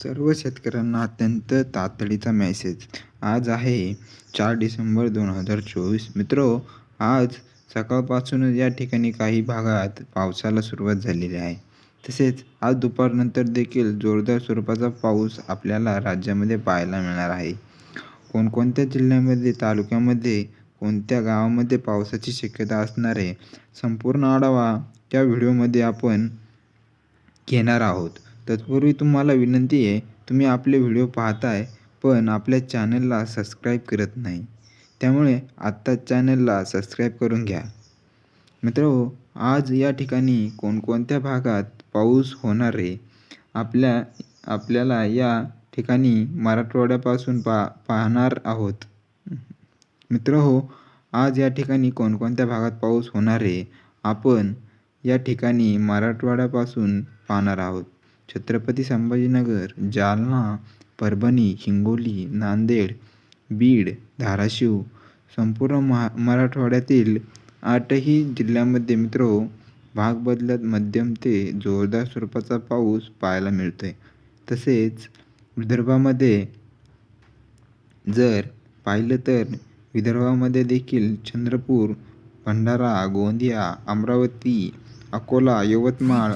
सर्व शेतकऱ्यांना अत्यंत तातडीचा मेसेज आज आहे चार डिसेंबर दोन हजार चोवीस. मित्रो आज सकाळपासूनच या ठिकाणी काही भागात पावसाला सुरुवात झालेली आहे. तसेच आज दुपारनंतर देखील जोरदार स्वरूपाचा पाऊस आपल्याला राज्यामध्ये पाहायला मिळणार आहे. कोणकोणत्या जिल्ह्यामध्ये तालुक्यामध्ये कोणत्या गावामध्ये पावसाची शक्यता असणार आहे संपूर्ण आढावा त्या व्हिडिओमध्ये आपण घेणार आहोत. तत्पूर्वी तुम्हाला विनंती आहे तुम्ही आपले व्हिडिओ पाहताय पण आपल्या चॅनलला सबस्क्राईब करत नाही. त्यामुळे आत्ताच चॅनलला सबस्क्राईब करून घ्या. मित्र आज या ठिकाणी कोणकोणत्या भागात पाऊस होणार आहे? आपल्या आपल्याला या ठिकाणी मराठवाड्यापासून पा पाहणार आहोत. मित्र हो आज या ठिकाणी कोणकोणत्या भागात पाऊस होणार आहे? आपण या ठिकाणी मराठवाड्यापासून पाहणार आहोत. छत्रपती संभाजीनगर जालना परभणी हिंगोली नांदेड बीड धाराशिव संपूर्ण महा मराठवाड्यातील आठही जिल्ह्यामध्ये मित्र भाग बदलत मध्यम ते जोरदार स्वरूपाचा पाऊस पाहायला मिळतो आहे तसेच विदर्भामध्ये जर पाहिलं तर विदर्भामध्ये देखील चंद्रपूर भंडारा गोंदिया अमरावती अकोला यवतमाळ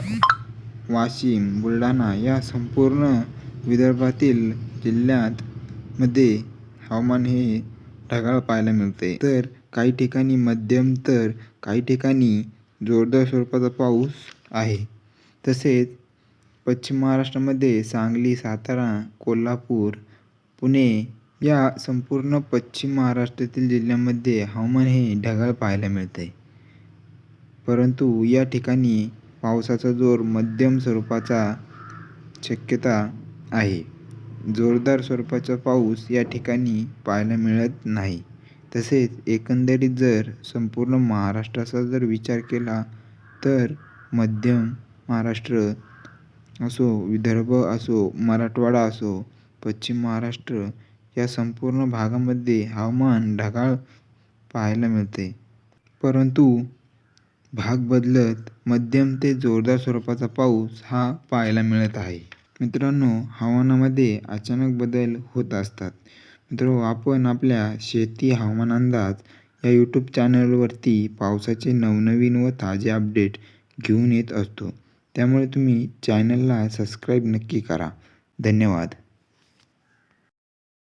वाशिम बुलढाणा या संपूर्ण विदर्भातील जिल्ह्यात मध्ये हवामान हे ढगाळ पाहायला मिळते. तर काही ठिकाणी मध्यम तर काही ठिकाणी जोरदार स्वरूपाचा पाऊस आहे. तसेच पश्चिम महाराष्ट्रामध्ये सांगली सातारा कोल्हापूर पुणे या संपूर्ण पश्चिम महाराष्ट्रातील जिल्ह्यामध्ये हवामान हे ढगाळ पाहायला मिळते. परंतु या ठिकाणी पावसाचा जोर मध्यम स्वरूपाचा शक्यता आहे. जोरदार स्वरूपाचा पाऊस या ठिकाणी पाहायला मिळत नाही. तसेच एकंदरीत जर संपूर्ण महाराष्ट्राचा जर विचार केला तर मध्यम महाराष्ट्र असो विदर्भ असो मराठवाडा असो पश्चिम महाराष्ट्र या संपूर्ण भागामध्ये हवामान ढगाळ पाहायला मिळते. परंतु भाग बदलत मध्यम ते जोरदार स्वरूपाचा पाऊस हा पाहायला मिळत आहे. मित्रांनो हवामानामध्ये अचानक बदल होत असतात. मित्र आपण आपल्या शेती हवामान अंदाज या यूट्यूब चॅनलवरती पावसाचे नवनवीन व ताजे अपडेट घेऊन येत असतो. त्यामुळे तुम्ही चॅनलला सबस्क्राईब नक्की करा. धन्यवाद.